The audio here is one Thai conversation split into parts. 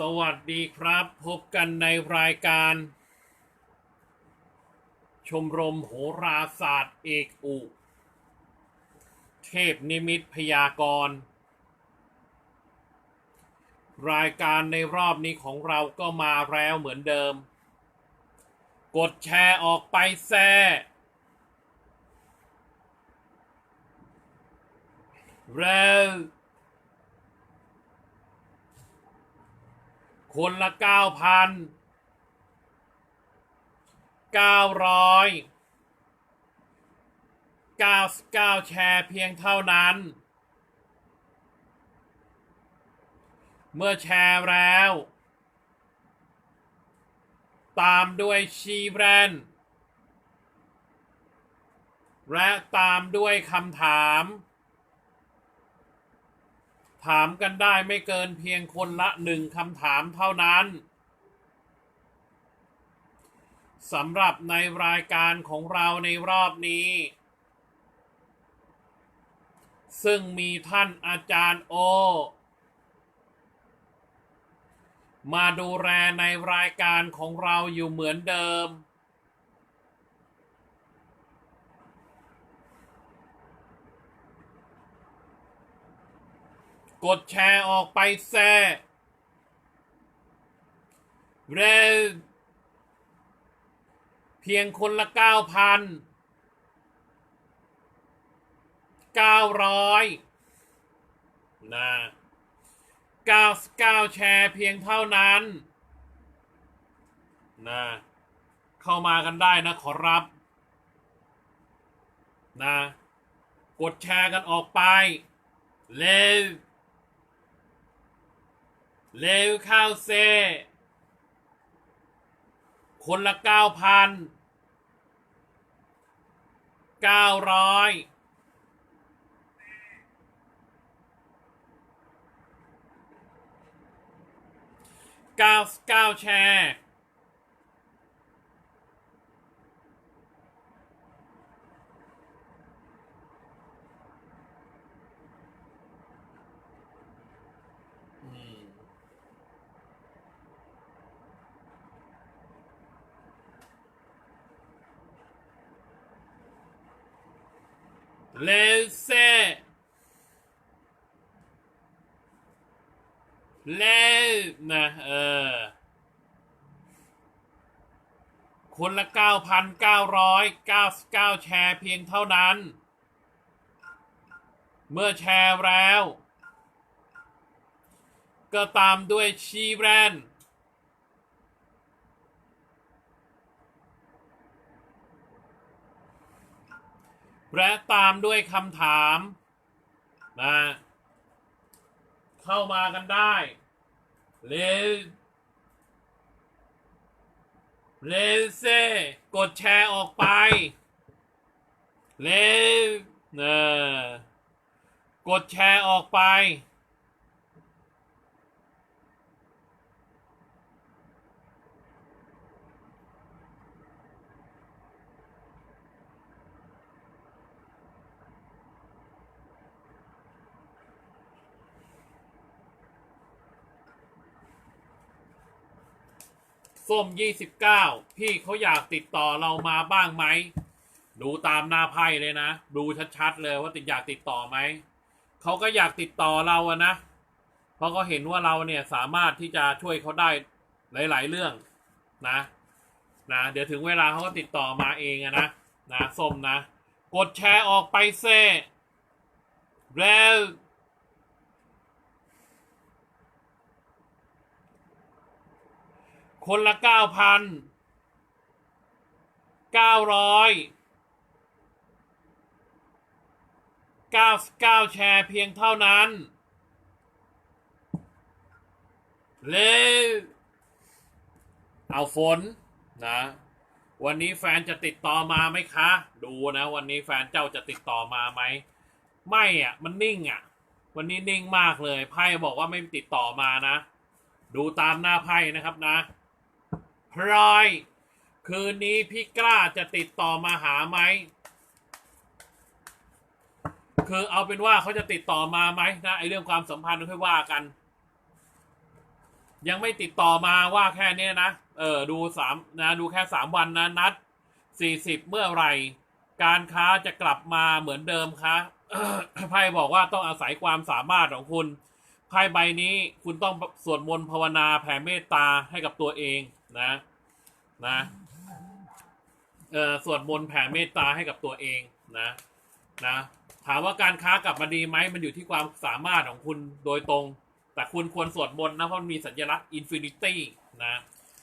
สวัสดีครับ พบกันในรายการ ชมรมโหราศาสตร์เอกอุ เทพนิมิตพยากรณ์รายการในรอบนี้ของเราก็มาแล้วเหมือนเดิม กดแชร์ออกไปแซ่เร็ว คนละเก้าพันเก้าร้อยเก้าเก้าแชร์เพียงเท่านั้น เมื่อแชร์แล้ว ตามด้วยชีแบรนด์และตามด้วยคำถาม ถามกันได้ไม่เกินเพียงคนละหนึ่งคำถามเท่านั้นสำหรับในรายการของเราในรอบนี้ ซึ่งมีท่านอาจารย์โอ มาดูแลในรายการของเราอยู่เหมือนเดิม กดแชร์ออกไปแซ่เรเพียงคนละเก้าพันเก้าร้อยนะเก้าเก้าแชร์เพียงเท่านั้นนะเข้ามากันได้นะขอรับนะกดแชร์กันออกไปเร็ว เร็วเข้าเซ คนละเก้าพันเก้าร้อยเก้าเก้าแชร์ เลเซเลนะเออ คนละ 9,999 แชร์เพียงเท่านั้น เมื่อแชร์แล้ว ก็ตามด้วยชีแบรนด์ และตามด้วยคำถามนะเข้ามากันได้เรเลเซกดแชร์ออกไป เลเนกดแชร์ออกไป ส้มยี่สิบเก้าพี่เขาอยากติดต่อเรามาบ้างไหม ดูตามหน้าไพ่เลยนะ ดูชัดๆเลยว่าติดอยากติดต่อไหม เขาก็อยากติดต่อเราอะนะ เพราะเขาเห็นว่าเราเนี่ยสามารถที่จะช่วยเขาได้หลาย ๆ เรื่องนะ นะ เดี๋ยวถึงเวลาเขาก็ติดต่อมาเองอะนะ นะส้มนะ กดแชร์ออกไปเซ่แล้ว คนละเก้าพันเก้าร้อยเก้าเก้าแชร์เพียงเท่านั้นเร็วเอาฝนนะ วันนี้แฟนจะติดต่อมาไหมคะ ดูนะ วันนี้แฟนเจ้าจะติดต่อมาไหม ไม่อะ มันนิ่งอะ วันนี้นิ่งมากเลย ไพ่บอกว่าไม่ติดต่อมานะ ดูตามหน้าไพ่นะครับนะ พลอย คืนนี้พี่กล้าจะติดต่อมาหาไหม คือเอาเป็นว่าเขาจะติดต่อมาไหมนะไอเรื่องความสัมพันธ์ค่อยว่ากัน ยังไม่ติดต่อมาว่าแค่เนี้ยนะ เออดูสามนะดูแค่สามวันนะนัดสี่สิบเมื่อไหร่ การค้าจะกลับมาเหมือนเดิมคะไพ่บอกว่าต้องอาศัยความสามารถของคุณไพ่ใบนี้คุณต้องสวดมนต์ภาวนาแผ่เมตตาให้กับตัวเอง นะนะเออสวดมนต์แผ่เมตตาให้กับตัวเองนะนะถามว่าการค้ากลับมาดีไหมมันอยู่ที่ความสามารถของคุณโดยตรง แต่คุณควรสวดมนต์นะเพราะมันมีสัญลักษณ์อินฟินิตี้นะ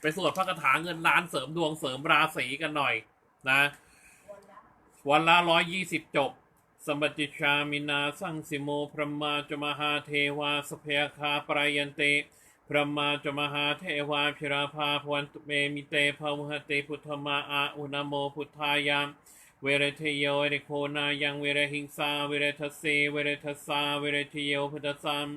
ไปสวดพระคาถาเงินล้านเสริมดวงเสริมราศีกันหน่อยนะวันละร้อยยี่สิบจบสมบัติชามินาสังสิโมพระมาจมหาเทวาสเพยคาปรายันเต พระมาจมหาเทวาพิราภาพวันตุเมมิเตภาวหเตพุทธมาอาอุณโมพุทธายามเวรเทโยเวรโคนายังเวรหิงสาเวรทสเสเวรทสาเวรเทโยพุทธสัม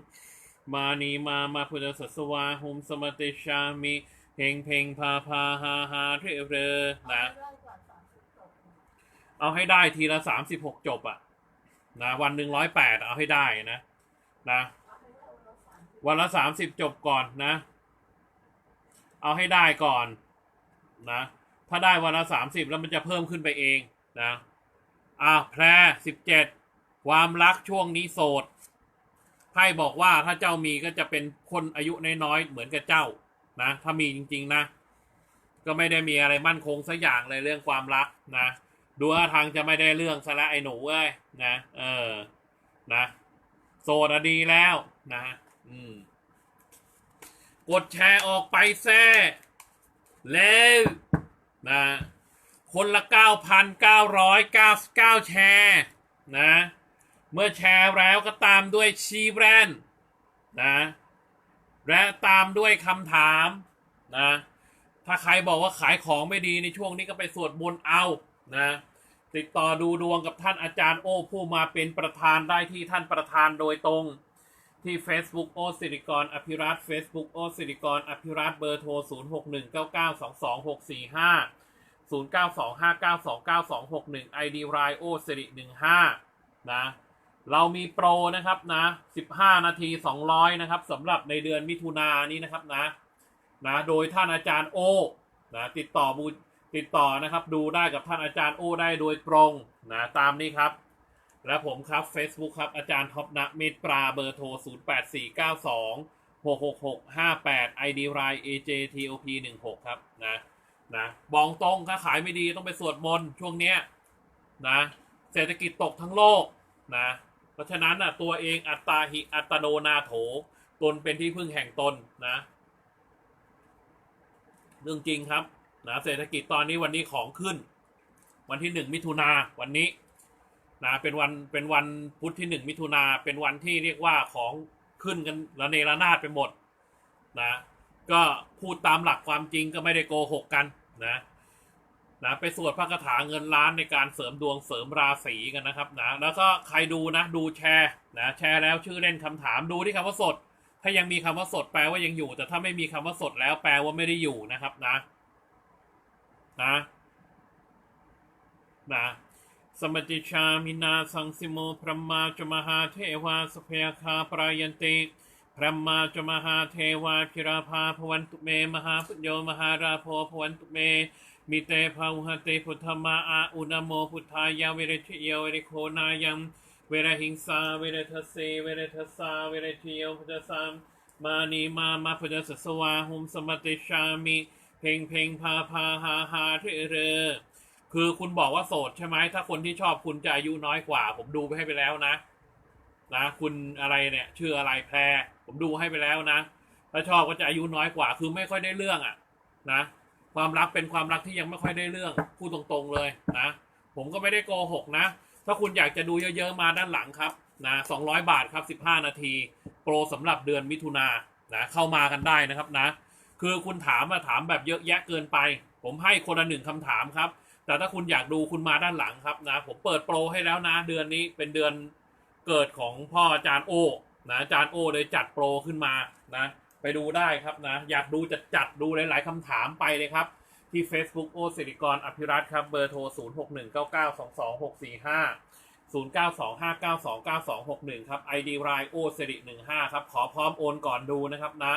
มานีมามาพุทธสัสวาหุมสมติชามิเฮงเพ่งพาพาฮาฮาเรเรนะเอาให้ได้ทีละสามสิบหกจบอะนะวันหนึ่งร้อยแปดเอาให้ได้นะนะ วันละสามสิบจบก่อนนะ เอาให้ได้ก่อนนะ ถ้าได้วันละสามสิบแล้วมันจะเพิ่มขึ้นไปเองนะอะแพรสิบเจ็ดความรักช่วงนี้โสดไพ่บอกว่าถ้าเจ้ามีก็จะเป็นคนอายุน้อยๆเหมือนกับเจ้านะ ถ้ามีจริง ๆนะ ก็ไม่ได้มีอะไรมั่นคงสักอย่างเลยเรื่องความรักนะดูท่าทางจะไม่ได้เรื่องซะล้วไอ้หนูเอ้ยนะ เออ นะ โสดอดีแล้วนะ กดแชร์ออกไปแซ่แล้วนะคนละ 9,999 แชร์นะ เมื่อแชร์แล้วก็ตามด้วยชีแบรนด์นะและตามด้วยคำถามนะ ถ้าใครบอกว่าขายของไม่ดีในช่วงนี้ก็ไปสวดมนต์เอานะ ติดต่อดูดวงกับท่านอาจารย์โอ้ผู้มาเป็นประธานได้ที่ท่านประธานโดยตรง ที่ Facebook โอสิริกรอภิรัต Facebook โอสิริกรอภิรัตเบอร์โทร 0 6 1 9 9 2 2 6 4 5 0 9 2 5 9 2 9 2 6 1 ID รายโอสิริ15 นะ เรามีโปรนะครับนะ 15 นาที 200 นะครับสำหรับในเดือนมิถุนายนนี้นะครับนะนะโดยท่านอาจารย์โอนะติดต่อบูติดต่อนะครับ ดูได้กับท่านอาจารย์โอได้โดยตรงนะตามนี้ครับ และผมครับ Facebook ครับ อาจารย์ท็อปนะเมตปราเบอร์โทร 0 8 4 9 2 6 6 6 5 8 ID ราย AJTOP 1 6 ครับนะนะบองตรงถ้าขายไม่ดีต้องไปสวดมนต์ช่วงเนี้ยนะเศรษฐกิจตกทั้งโลกนะเพราะฉะนั้นอะตัวเองอัตตาหิอัตโนนาโถ ตนเป็นที่พึ่งแห่งตนนะ เรื่องจริงครับนะเศรษฐกิจตอนนี้วันนี้ของขึ้น วันที่หนึ่งมิถุนาวันนี้ นะเป็นวันเป็นวันพุธที่หนึ่งมิถุนาเป็นวันที่เรียกว่าของขึ้นกันระเนระนาดไปหมดนะก็พูดตามหลักความจริงก็ไม่ได้โกหกกันนะนะไปสวดพระคาถาเงินล้านในการเสริมดวงเสริมราศีกันนะครับนะแล้วก็ใครดูนะ ดูแชร์นะแชร์แล้วชื่อเล่นคำถามดูที่คำว่าสด ถ้ายังมีคำว่าสดแปลว่ายังอยู่ แต่ถ้าไม่มีคำว่าสดแล้วแปลว่าไม่ได้อยู่นะครับนะ นะนะ สมติชามินาสังสิโมพระมาจมหาเทวาสเพยคาปรายันติพระมาจมหาเทวาพิราภาพวันตุเม มหาพุทโยมหาราโพพวันตุเม มิเตภาวหเตพุทธมาอาอุณโมพุทธายาเวรชโยเวรโคนายังเวรหิงสาเวรทสเสเวรทสาเวรชโยพุทธสามมานีมามาพุทธสสวาหุมสมติชามิ เพลงเพลงพาพาฮาฮาเทเร คือคุณบอกว่าโสดใช่ไหมถ้าคนที่ชอบคุณจะอายุน้อยกว่า ผมดูไปให้ไปแล้วนะ นะคุณอะไรเนี่ย ชื่ออะไรแพร ผมดูให้ไปแล้วนะถ้าชอบก็จะอายุน้อยกว่า คือไม่ค่อยได้เรื่องอะ่ะ นะความรักเป็นความรักที่ยังไม่ค่อยได้เรื่องพูดตรงๆเลยนะผมก็ไม่ได้โกหกนะ ถ้าคุณอยากจะดูเยอะๆมาด้านหลังครับนะสองร้อยบาทครับสิบห้านาที โปรสำหรับเดือนมิถุนานะเข้ามากันได้นะครับนะ คือคุณถามมาถามแบบเยอะแยะเกินไป ผมให้คนละหนึ่งคำถามครับ แต่ถ้าคุณอยากดูคุณมาด้านหลังครับนะ ผมเปิดโปรให้แล้วนะ เดือนนี้เป็นเดือนเกิดของพ่ออาจารย์โอนะอาจารย์โอเลยจัดโปรขึ้นมานะ ไปดูได้ครับนะ อยากดูจัดจัดดูหลาย ๆคำถามไปเลยครับ ที่ Facebook โอสิริกรอภิรัตครับเบอร์โทร 0 6 1 9 9 2 2 6 4 5 0 9 2 5 9 2 9 2 6 1 ครับ ID รายโอสิริ15 ครับ ขอพร้อมโอนก่อนดูนะครับนะ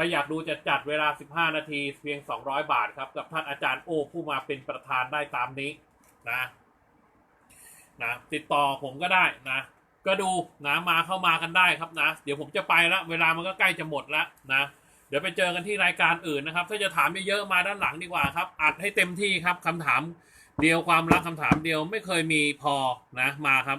ถ้าอยากดูจะจัดเวลา 15 นาทีเพียง 200 บาทครับ กับท่านอาจารย์โอผู้มาเป็นประธานได้ตามนี้นะนะติดต่อผมก็ได้นะ ก็ดูนะมาเข้ามากันได้ครับนะ เดี๋ยวผมจะไปละเวลามันก็ใกล้จะหมดแล้วนะเดี๋ยวไปเจอกันที่รายการอื่นนะครับ ถ้าจะถามเยอะๆมาด้านหลังดีกว่าครับ อัดให้เต็มที่ครับคำถามเดียวความรักคำถามเดียวไม่เคยมีพอนะมาครับ